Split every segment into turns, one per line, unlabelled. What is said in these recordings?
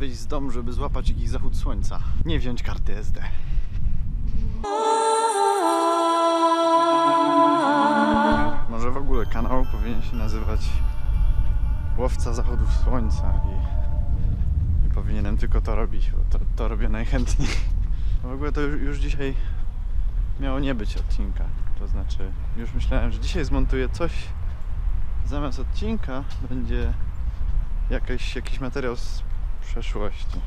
wyjść z domu, żeby złapać jakiś zachód słońca. Nie wziąć karty SD. Może w ogóle kanał powinien się nazywać Łowca Zachodów Słońca i, i powinienem tylko to robić, bo to, to robię najchętniej. W ogóle to już, już dzisiaj miało nie być odcinka. To znaczy, już myślałem, że dzisiaj zmontuję coś zamiast odcinka będzie jakiś, jakiś materiał z przeszłości.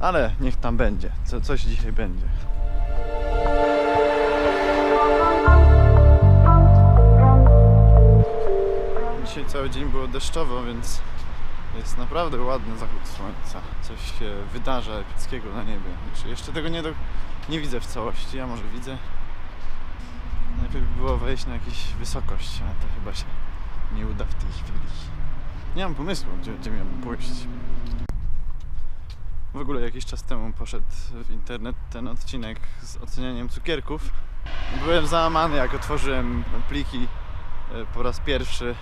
Ale niech tam będzie. Co, coś dzisiaj będzie. Dzisiaj cały dzień było deszczowo, więc jest naprawdę ładny zachód słońca. Coś się wydarza epickiego na niebie. Znaczy, jeszcze tego nie, do, nie widzę w całości, ja może widzę. Najpierw by było wejść na jakąś wysokość, ale to chyba się nie uda w tej chwili. Nie mam pomysłu, gdzie, gdzie miałbym pójść. W ogóle jakiś czas temu poszedł w internet ten odcinek z ocenianiem cukierków. Byłem załamany, jak otworzyłem pliki e, po raz pierwszy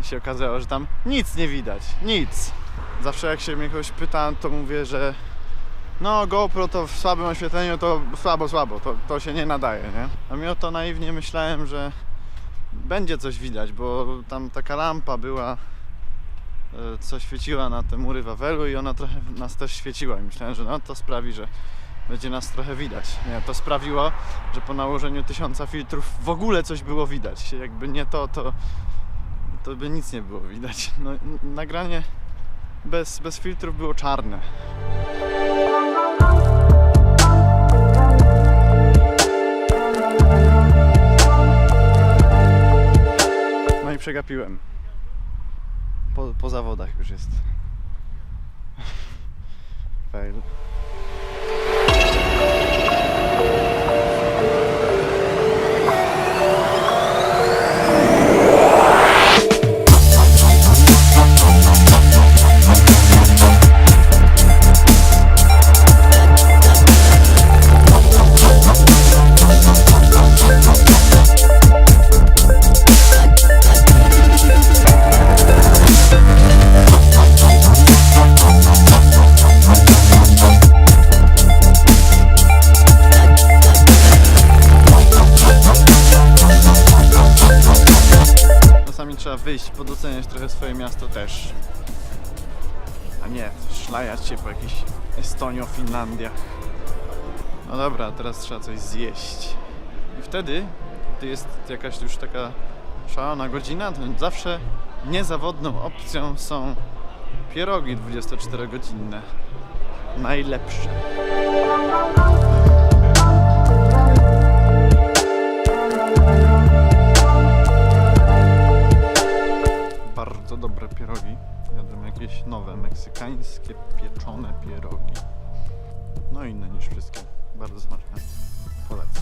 i się okazało, że tam nic nie widać. Nic. Zawsze jak się mnie kogoś pyta, to mówię, że no GoPro to w słabym oświetleniu to słabo, słabo, to, to się nie nadaje, nie? A mimo to naiwnie myślałem, że będzie coś widać, bo tam taka lampa była, co świeciła na te mury Wawelu i ona trochę nas też świeciła i myślałem, że no to sprawi, że będzie nas trochę widać. Nie, to sprawiło, że po nałożeniu tysiąca filtrów w ogóle coś było widać. Jakby nie to, to, to by nic nie było widać. No, nagranie bez, bez filtrów było czarne. No i przegapiłem. Po, po zawodach już jest. Fail. Trzeba wyjść, podoceniać trochę swoje miasto też. A nie szlajać się po jakichś Estonio, Finlandiach. No dobra, teraz trzeba coś zjeść. I wtedy, gdy jest jakaś już taka szalona godzina, to zawsze niezawodną opcją są pierogi 24-godzinne. Najlepsze. jakieś nowe meksykańskie pieczone pierogi. No inne niż wszystkie. Bardzo smaczne. Polecam.